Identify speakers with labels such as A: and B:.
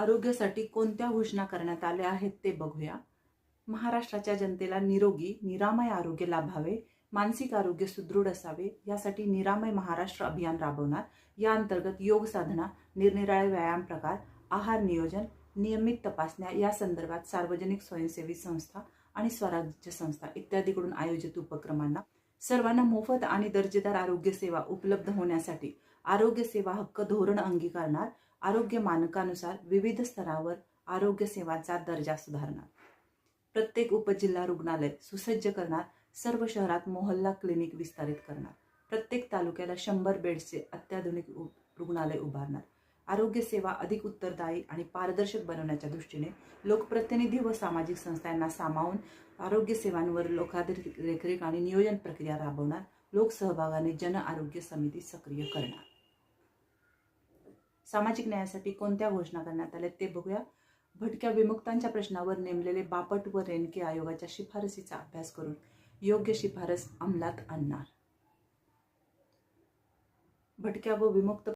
A: आरोग्यासाठी कोणत्या घोषणा करण्यात आल्या आहेत ते बघूया. महाराष्ट्राच्या जनतेला निरोगी निरामय आरोग्य लाभावे मानसिक आरोग्य सुदृढ असावे यासाठी निरामय महाराष्ट्र अभियान राबवणार. या अंतर्गत योग साधना निरनिराळे व्यायाम प्रकार आहार नियोजन नियमित तपासण्या या संदर्भात सार्वजनिक स्वयंसेवी संस्था आणि स्वराज्य संस्था इत्यादीकडून आयोजित उपक्रमांना सर्वांना मोफत आणि दर्जेदार आरोग्य सेवा उपलब्ध होण्यासाठी आरोग्य सेवा हक्क धोरण अंगीकारणार. आरोग्य मानकानुसार विविध स्तरावर आरोग्य सेवांचा दर्जा सुधारणार. प्रत्येक उपजिल्हा रुग्णालय सुसज्ज करणार सर्व शहरात मोहल्ला क्लिनिक विस्तारित करणार. प्रत्येक तालुक्याला शंभर बेड्सचे अत्याधुनिक उ- रुग्णालय उभारणार. आरोग्य सेवा अधिक उत्तरदायी आणि पारदर्शक बनवण्याच्या दृष्टीने लोकप्रतिनिधी व सामाजिक संस्थांना सामावून आरोग्य सेवांवर लोकाधिक आणि नियोजन प्रक्रिया राबवणार. लोकसहभागाने जन आरोग्य समिती सक्रिय करणार. सामाजिक न्यायासाठी कोणत्या घोषणा करण्यात आल्या ते बघूया. भटक्या विमुक्तांच्या प्रश्नावर नेमलेले बापट व रेणके आयोगाच्या शिफारसीचा अभ्यास करून योग्य शिफारस अंमलात आणणार. भटक्या व विमुक्त